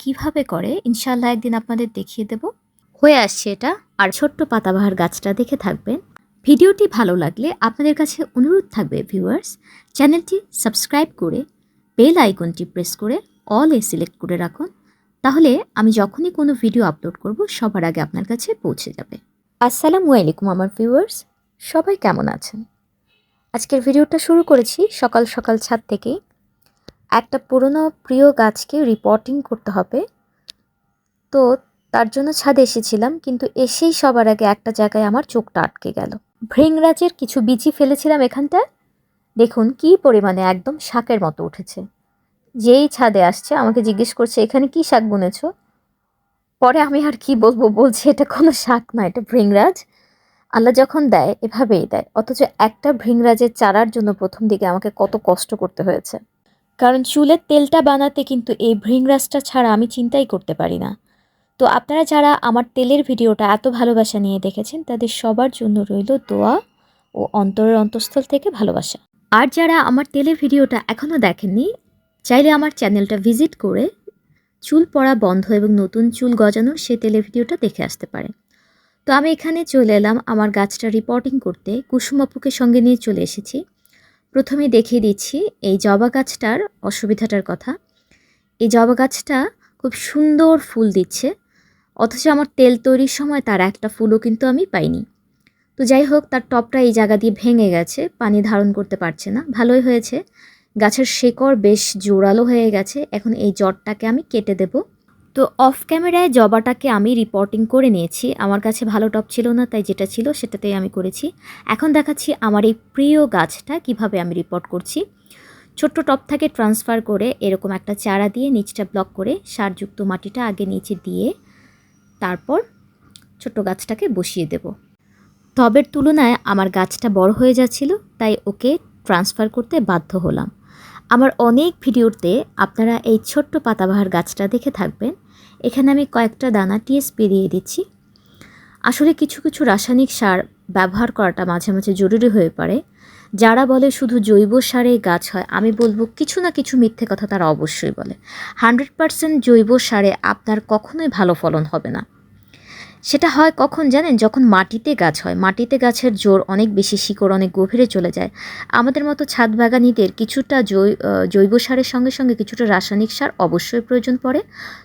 কীভাবে করে? ইনশাল্লাহ একদিন আপনাদের দেখিয়ে দেব। হয়ে আসছে এটা। আর ছোট্ট পাতাবাহার গাছটা দেখে থাকবেন। ভিডিওটি ভালো লাগলে আপনাদের কাছে অনুরোধ থাকবে ভিউয়ার্স চ্যানেলটি সাবস্ক্রাইব করে বেল আইকনটি প্রেস করে অল এ সিলেক্ট করে রাখুন। তাহলে আমি যখনই কোনো ভিডিও আপলোড করব, সবার আগে আপনার কাছে পৌঁছে যাবে। আসসালামু আলাইকুম আমার ভিউয়ার্স সবাই কেমন আছেন? আজকের ভিডিওটা শুরু করেছি সকাল সকাল ছাদ থেকেই একটা পুরনো প্রিয় গাছকে রিপোর্টিং করতে হবে। তো তার জন্য ছাদে এসেছিলাম, কিন্তু এসেই সবার আগে একটা জায়গায় আমার চোখটা আটকে গেল। ভৃংরাজের কিছু বিচি ফেলেছিলাম এখানটায়। দেখুন কি পরিমাণে একদম শাকের মতো উঠেছে। যেই ছাদে আসছে, আমাকে জিজ্ঞেস করছে, এখানে কি শাক বুনেছো? পরে আমি আর কি বলব, বলছি, এটা কোনো শাক না, এটা ভৃংরাজ আল্লাহ যখন দেয়, এভাবেই দেয়। অথচ একটা ভৃংরাজের চারার জন্য প্রথম দিকে আমাকে কত কষ্ট করতে হয়েছে। কারণ চুলের তেলটা বানাতে কিন্তু এই ভৃংরাজটা ছাড়া আমি চিন্তাই করতে পারি না। তো আপনারা যারা আমার তেলের ভিডিওটা এত ভালোবাসা নিয়ে দেখেছেন, তাদের সবার জন্য রইল দোয়া ও অন্তরের অন্তঃস্থল থেকে ভালোবাসা। আর যারা আমার তেলের ভিডিওটা এখনও দেখেননি, চাইলে আমার চ্যানেলটা ভিজিট করে চুল পড়া বন্ধ এবং নতুন চুল গজানোর সেই তেলের ভিডিওটা দেখে আসতে পারেন। তো আমি এখানে চলে এলাম, আমার গাছটা রিপোর্টিং করতে। কুসুম আপুকে সঙ্গে নিয়ে চলে এসেছি। প্রথমে দেখিয়ে দিচ্ছি এই জবা গাছটার অসুবিধাটার কথা। এই জবা গাছটা খুব সুন্দর ফুল দিচ্ছে, অথচ আমার তেল তৈরির সময় তার একটা ফুলও কিন্তু আমি পাইনি। তো যাই হোক, তার টপটা এই জায়গা দিয়ে ভেঙে গেছে, পানি ধারণ করতে পারছে না। ভালোই হয়েছে, গাছের শেকড় বেশ জোরালো হয়ে গেছে, এখন এই জটটাকে আমি কেটে দেব। তো অফ ক্যামেরায় জবাটাকে আমি রিপোর্টিং করে নিয়েছি। আমার কাছে ভালো টপ ছিল না, তাই যেটা ছিল সেটাতেই আমি করেছি। এখন দেখাচ্ছি আমার এই প্রিয় গাছটা কীভাবে আমি রিপোর্ট করছি। ছোট্ট টপ থেকে ট্রান্সফার করে এরকম একটা চারা দিয়ে নিচটা ব্লক করে সারযুক্ত মাটিটা আগে নিচে দিয়ে তারপর ছোট্ট গাছটাকে বসিয়ে দেব। টবের তুলনায় আমার গাছটা বড় হয়ে যাচ্ছিল, তাই ওকে ট্রান্সফার করতে বাধ্য হলাম। আমার অনেক ভিডিওতে আপনারা এই ছোট্ট পাতাবাহার গাছটা দেখে থাকবেন। এখানে আমি কয়েকটা দানা টিএসপি দিয়ে দিচ্ছি। আসলে কিছু কিছু রাসায়নিক সার ব্যবহার করাটা মাঝে মাঝে জরুরি হয়ে পড়ে। যারা বলে শুধু জৈব সারে গাছ হয়, আমি বলব কিছু না কিছু মিথ্যে কথা তারা অবশ্যই বলে। হান্ড্রেড পারসেন্ট জৈব সারে আপনার কখনোই ভালো ফলন হবে না। সেটা হয় কখন জানেন? যখন মাটিতে গাছ হয়। মাটিতে গাছের জোর অনেক বেশি, শিকড় অনেক গভীরে চলে যায়। আমাদের মতো ছাদ বাগানিদের কিছুটা জৈব সারের সঙ্গে সঙ্গে কিছুটা রাসায়নিক সার অবশ্যই প্রয়োজন পড়ে।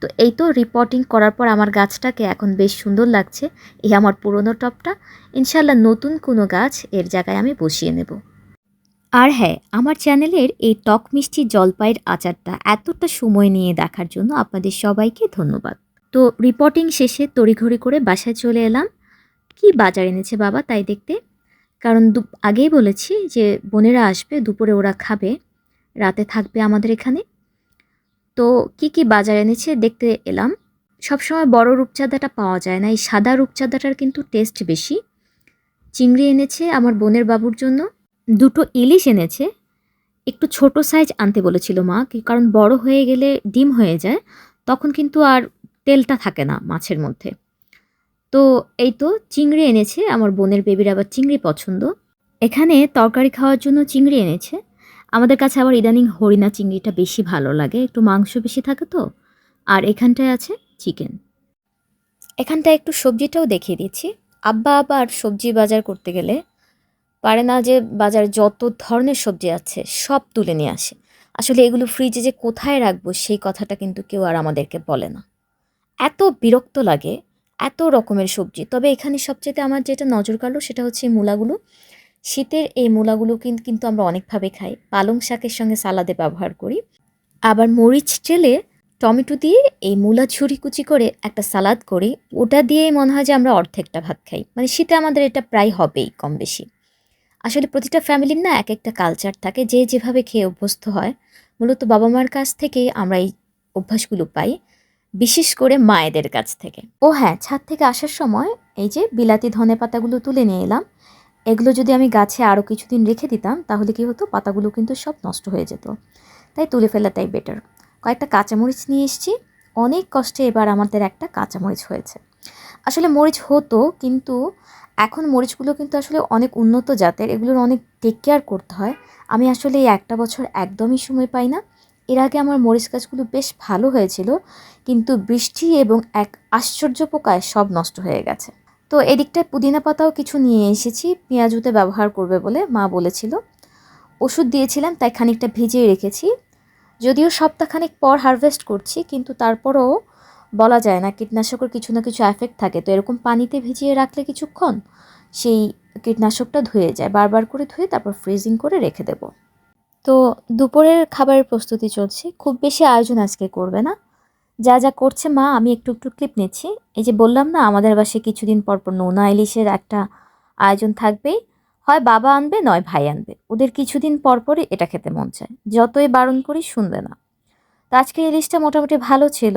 তো এই তো রিপোর্টিং করার পর আমার গাছটাকে এখন বেশ সুন্দর লাগছে। এই আমার পুরনো টপটা। ইনশাল্লাহ নতুন কোনো গাছ এর জায়গায় আমি বসিয়ে নেব। আর হ্যাঁ আমার চ্যানেলের এই টক মিষ্টি জলপাইয়ের আচারটা এতটা সময় নিয়ে দেখার জন্য আপনাদের সবাইকে ধন্যবাদ। তো রিপোর্টিং শেষে তড়িঘড়ি করে বাসায় চলে এলাম। কি বাজার এনেছে বাবা তাই দেখতে? কারণ দু আগেই বলেছি যে বোনেরা আসবে, দুপুরে ওরা খাবে, রাতে থাকবে আমাদের এখানে। তো কি কি বাজার এনেছে দেখতে এলাম। সবসময় বড় রূপচাঁদাটা পাওয়া যায় না, এই সাদা রূপচাঁদাটার কিন্তু টেস্ট বেশি। চিংড়ি এনেছে আমার বোনের বাবুর জন্য। দুটো ইলিশ এনেছে। একটু ছোট সাইজ আনতে বলেছিল মা কারণ বড় হয়ে গেলে ডিম হয়ে যায়। তখন কিন্তু আর তেলটা থাকে না মাছের মধ্যে। তো এই তো চিংড়ি এনেছে, আমার বোনের বেবির আবার চিংড়ি পছন্দ। এখানে তরকারি খাওয়ার জন্য চিংড়ি এনেছে। আমাদের কাছে আবার ইদানিং হরিণা চিংড়িটা বেশি ভালো লাগে, একটু মাংস বেশি থাকে তো। আর এখানটায় আছে চিকেন এখানটায় একটু সবজিটাও দেখিয়ে দিচ্ছি। আব্বা আবার সবজি বাজার করতে গেলে পারে না যে বাজারে যত ধরনের সবজি আছে সব তুলে নিয়ে আসে। আসলে এগুলো ফ্রিজে যে কোথায় রাখব সেই কথাটা কিন্তু কেউ আর আমাদেরকে বলে না। এত বিরক্ত লাগে, এত রকমের সবজি। তবে এখানে সবচেয়ে আমার যেটা নজর কাড়লো সেটা হচ্ছে মূলাগুলো। শীতের এই মূলাগুলো কিন্তু আমরা অনেকভাবে খাই। পালং শাকের সঙ্গে সালাদে ব্যবহার করি। আবার মরিচ চেলে টমেটো দিয়ে এই মূলা ছুরি কুচি করে একটা সালাদ করি। ওটা দিয়েই মনে হয় যে আমরা অর্ধেকটা ভাত খাই। মানে শীতে আমাদের এটা প্রায় হবেই কম বেশি আসলে প্রতিটা ফ্যামিলির না এক একটা কালচার থাকে। যে যেভাবে খেয়ে অভ্যস্ত হয়, মূলত বাবা মার কাছ থেকেই আমরা এই অভ্যাসগুলো পাই। বিশেষ করে মায়েদের কাছ থেকে। ও হ্যাঁ ছাদ থেকে আসার সময় এই যে বিলাতি ধনে পাতাগুলো তুলে নিয়ে এলাম, এগুলো যদি আমি গাছে আরও কিছুদিন রেখে দিতাম, তাহলে কি হতো? পাতাগুলো কিন্তু সব নষ্ট হয়ে যেত। তাই তুলে ফেলাটাই বেটার কয়েকটা কাঁচামরিচ নিয়ে এসেছি। অনেক কষ্টে এবার আমাদের একটা কাঁচামরিচ হয়েছে। আসলে মরিচ হতো, কিন্তু এখন মরিচগুলো কিন্তু আসলে অনেক উন্নত জাতের, এগুলোর অনেক টেক কেয়ার করতে হয়। আমি আসলে এই একটা বছর একদমই সময় পাই না। এর আগে আমার মরিচ গাছগুলো বেশ ভালো হয়েছিল, কিন্তু বৃষ্টি এবং এক আশ্চর্য পোকায় সব নষ্ট হয়ে গেছে। তো এদিকটায় পুদিনা পাতাও কিছু নিয়ে এসেছি পেঁয়াজুতে ব্যবহার করবে বলে মা বলেছিল। ওষুধ দিয়েছিলাম, তাই খানিকটা ভিজিয়ে রেখেছি। যদিও সপ্তাহখানেক পর হারভেস্ট করছি, কিন্তু তারপরও বলা যায় না, কীটনাশকের কিছু না কিছু এফেক্ট থাকে। তো এরকম পানিতে ভিজিয়ে রাখলে কিছুক্ষণ সেই কীটনাশকটা ধুয়ে যায়। বারবার করে ধুয়ে তারপর ফ্রিজিং করে রেখে দেব। তো দুপুরের খাবারের প্রস্তুতি চলছে। খুব বেশি আয়োজন আজকে করবে না। যা যা করছে মা, আমি একটু একটু ক্লিপ নিচ্ছি। এই যে বললাম না, আমাদের বাসে কিছুদিন পর পর নোনা ইলিশের একটা আয়োজন থাকবেই। হয় বাবা আনবে, নয় ভাই আনবে। ওদের কিছুদিন পর পরই এটা খেতে মন চায়। যতই বারণ করি শুনবে না। তো আজকের ইলিশটা মোটামুটি ভালো ছিল।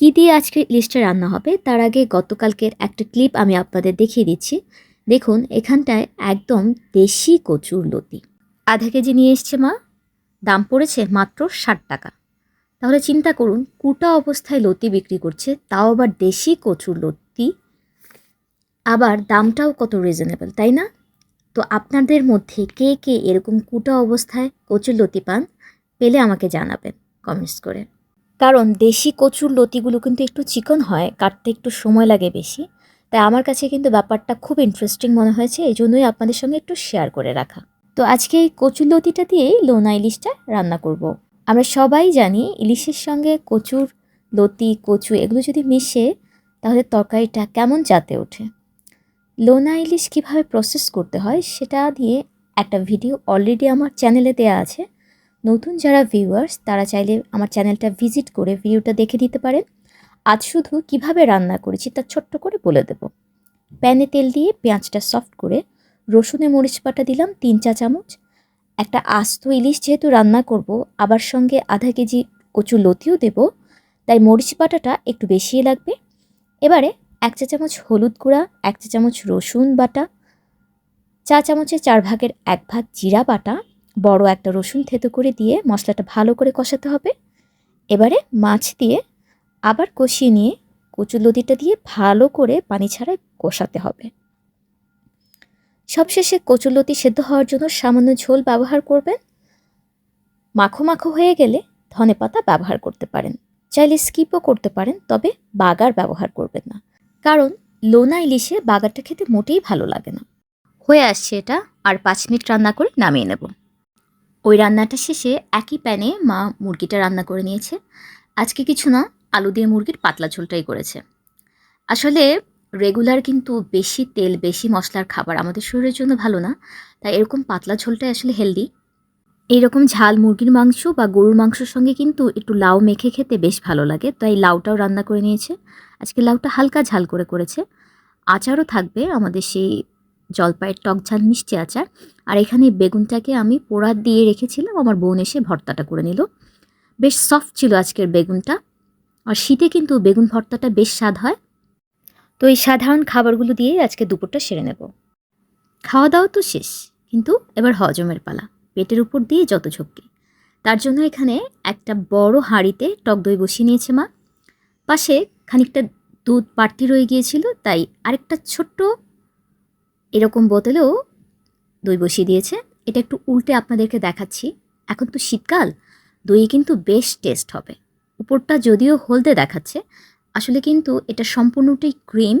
কি দিয়ে আজকে ইলিশটা রান্না হবে, তার আগে গতকালকের একটা ক্লিপ আমি আপনাদের দেখিয়ে দিচ্ছি। দেখুন, এখানটায় একদম দেশি কচুর লতি। আধা কেজি নিয়ে এসছে মা। দাম পড়েছে মাত্র ষাট টাকা। তাহলে চিন্তা করুন, কুটা অবস্থায় লতি বিক্রি করছে, তাও আবার দেশি কচুর লতি। আবার দামটাও কত রিজনেবল তাই না? তো আপনাদের মধ্যে কে কে এরকম কুটা অবস্থায় কচুর লতি পান, পেলে আমাকে জানাবেন কমেন্টস করে। কারণ দেশি কচুর লতিগুলো কিন্তু একটু চিকন হয়, কাটতে একটু সময় লাগে বেশি। তাই আমার কাছে কিন্তু ব্যাপারটা খুব ইন্টারেস্টিং মনে হয়েছে, এই জন্যই আপনাদের সঙ্গে একটু শেয়ার করে রাখা। তো আজকে এই কচুর লতিটা দিয়েই লোনা ইলিশটা রান্না করব। আমরা সবাই জানি ইলিশের সঙ্গে কচুর লতি, কচু এগুলো যদি মিশে, তাহলে তরকারিটা কেমন জাতে ওঠে? লোনা ইলিশ কীভাবে প্রসেস করতে হয় সেটা দিয়ে একটা ভিডিও অলরেডি আমার চ্যানেলে দেয়া আছে। নতুন যারা ভিউয়ার্স তারা চাইলে আমার চ্যানেলটা ভিজিট করে ভিডিওটা দেখে দিতে পারেন। আজ শুধু কীভাবে রান্না করেছি তা ছোট্ট করে বলে দেব। প্যানে তেল দিয়ে পেঁয়াজটা সফট করে রসুনে মরিচ বাটা দিলাম, তিন চা চামচ। একটা আস্ত ইলিশ যেহেতু রান্না করব, আবার সঙ্গে আধা কেজি কচু লতিও দেব, তাই মরিচ বাটাটা একটু বেশিই লাগবে। এবারে এক চা চামচ হলুদ গুঁড়া, এক চা চামচ রসুন বাটা, চা চামচের চার ভাগের এক ভাগ জিরা বাটা, বড় একটা রসুন থেতো করে দিয়ে মশলাটা ভালো করে কষাতে হবে। এবারে মাছ দিয়ে আবার কষিয়ে নিয়ে কচুলতিটা দিয়ে ভালো করে পানি ছাড়াই কষাতে হবে। সবশেষে কচুলতি সেদ্ধ হওয়ার জন্য সামান্য ঝোল ব্যবহার করবেন। মাখো মাখো হয়ে গেলে ধনে পাতা ব্যবহার করতে পারেন। চাইলে স্কিপও করতে পারেন, তবে বাগার ব্যবহার করবেন না। কারণ লোনা ইলিশে বাগারটা খেতে মোটেই ভালো লাগে না। হয়ে আসছে এটা, আর পাঁচ মিনিট রান্না করে নামিয়ে নেব। ওই রান্নাটা শেষে একই প্যানে মা মুরগিটা রান্না করে নিয়েছে। আজকে কিছু না, আলু দিয়ে মুরগির পাতলা ঝোলটাই করেছে। আসলে রেগুলার কিন্তু বেশি তেল, বেশি মশলার খাবার আমাদের শরীরের জন্য ভালো না। তাই এরকম পাতলা ঝোলটাই আসলে হেলদি এইরকম ঝাল মুরগির মাংস বা গরুর মাংসর সঙ্গে কিন্তু একটু লাউ মেখে খেতে বেশ ভালো লাগে। তাই লাউটাও রান্না করে নিয়েছে। আজকে লাউটা হালকা ঝাল করে করেছে। আচারও থাকবে আমাদের সেই জলপাইয়ের টক ঝাল মিষ্টি আচার। আর এখানে বেগুনটাকে আমি পোড়া দিয়ে রেখেছিলাম। আমার বোন এসে ভর্তাটা করে নিল। বেশ সফট ছিল আজকের বেগুনটা। আর শীতে কিন্তু বেগুন ভর্তাটা বেশ স্বাদ হয়। তো এই সাধারণ খাবারগুলো দিয়েই আজকে দুপুরটা সেরে নেব। খাওয়া দাওয়া তো শেষ, কিন্তু এবার হজমের পালা, পেটের উপর দিয়ে যত ঝক্কি। তার জন্য এখানে একটা বড় হাঁড়িতে টক দই বসিয়ে নিয়েছে মা। পাশে খানিকটা দুধ বাড়তি রয়ে গিয়েছিল, তাই আরেকটা ছোট্ট এরকম বোতলেও দই বসিয়ে দিয়েছে। এটা একটু উল্টে আপনাদেরকে দেখাচ্ছি। এখন তো শীতকাল, দই কিন্তু বেশ টেস্ট হবে। উপরটা যদিও হলদে দেখাচ্ছে আসলে কিন্তু এটা সম্পূর্ণটাই ক্রিম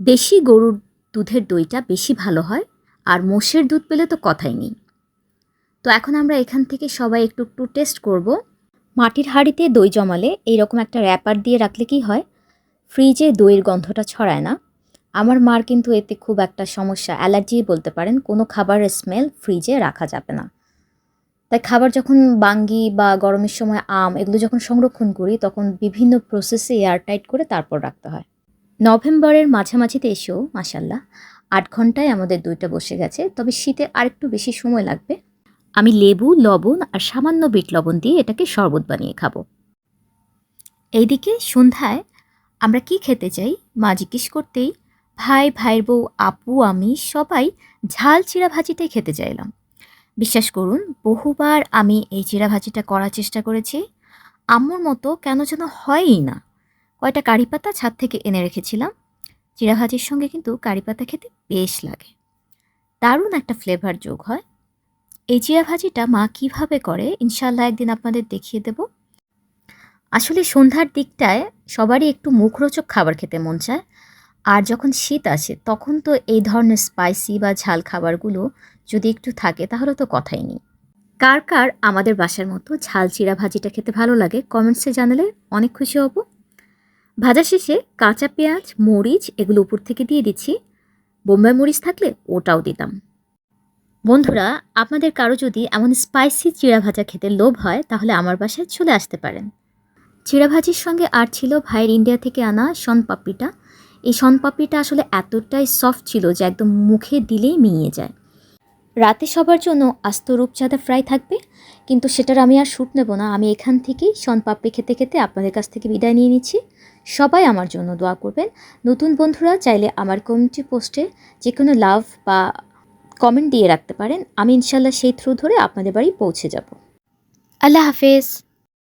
দেশি গরুর দুধের দইটা বেশি ভালো হয়, আর মোষের দুধ পেলে তো কথাই নেই। তো এখন আমরা এখান থেকে সবাই একটু একটু টেস্ট করব। মাটির হাঁড়িতে দই জমালে এইরকম একটা র্যাপার দিয়ে রাখলে কি হয়? ফ্রিজে দইয়ের গন্ধটা ছড়ায় না। আমার মার কিন্তু এতে খুব একটা সমস্যা, অ্যালার্জি বলতে পারেন, কোনো খাবারের স্মেল ফ্রিজে রাখা যাবে না। তাই খাবার যখন বাঙ্গি বা গরমের সময় আম এগুলো যখন সংরক্ষণ করি, তখন বিভিন্ন প্রসেসে এয়ারটাইট করে তারপর রাখতে হয়। নভেম্বরের মাঝামাঝিতে এসেও মাসাল্লাহ আট ঘন্টায় আমাদের দুইটা বসে গেছে। তবে শীতে আরেকটু বেশি সময় লাগবে। আমি লেবু, লবণ আর সামান্য বিট লবণ দিয়ে এটাকে শরবত বানিয়ে খাব। এইদিকে সন্ধ্যায় আমরা কি খেতে চাই, মা জিজ্ঞেস করতেই ভাই, ভাইয়ের বউ, আপু, আমি সবাই ঝাল চিরা ভাজিটাই খেতে চাইলাম। বিশ্বাস করুন, বহুবার আমি এই চিরা ভাজিটা করার চেষ্টা করেছি। আম্মুর মতো কেন যেন হয়ই না। কয়টা কারি পাতা ছাদ থেকে এনে রেখেছিলাম। চিরা ভাজির সঙ্গে কিন্তু কারি পাতা খেতে বেশ লাগে। দারুণ একটা ফ্লেভার যোগ হয়। এই চিড়া ভাজিটা মা কীভাবে করে ইনশাল্লাহ একদিন আপনাদের দেখিয়ে দেব। আসলে সন্ধ্যার দিকটায় সবারই একটু মুখরোচক খাবার খেতে মন চায়। আর যখন শীত আসে, তখন তো এই ধরনের স্পাইসি বা ঝাল খাবারগুলো যদি একটু থাকে, তাহলে তো কথাই নেই। কার কার আমাদের বাসার মতো ঝাল চিড়া ভাজিটা খেতে ভালো লাগে, কমেন্টসে জানালে অনেক খুশি হব। ভাজা শেষে কাঁচা পেঁয়াজ, মরিচ এগুলো উপর থেকে দিয়ে দিচ্ছি। বোম্বাই মরিচ থাকলে ওটাও দিতাম। বন্ধুরা, আপনাদের কারও যদি এমন স্পাইসি চিড়া ভাজা খেতে লোভ হয়, তাহলে আমার বাসায় চলে আসতে পারেন। চিড়া ভাজির সঙ্গে আর ছিল ভাইয়ের ইন্ডিয়া থেকে আনা শনপাপড়িটা এই শনপাপড়িটা আসলে এতটাই সফট ছিল যে একদম মুখে দিলেই মিইয়ে যায়। রাতে সবার জন্য আস্ত রূপচাঁদা ফ্রাই থাকবে, কিন্তু সেটার আমি আর শ্যুট নেব না। আমি এখান থেকেই শনপাপড়ি খেতে খেতে আপনাদের কাছ থেকে বিদায় নিয়ে নিচ্ছি। সবাই আমার জন্য দোয়া করবেন। নতুন বন্ধুরা চাইলে আমার কমিউনিটি পোস্টে যে কোনো লাভ বা কমেন্ট দিয়ে রাখতে পারেন। আমি ইনশাল্লাহ সেই থ্রু ধরে আপনাদের বাড়ি পৌঁছে যাব। আল্লাহ হাফেজ।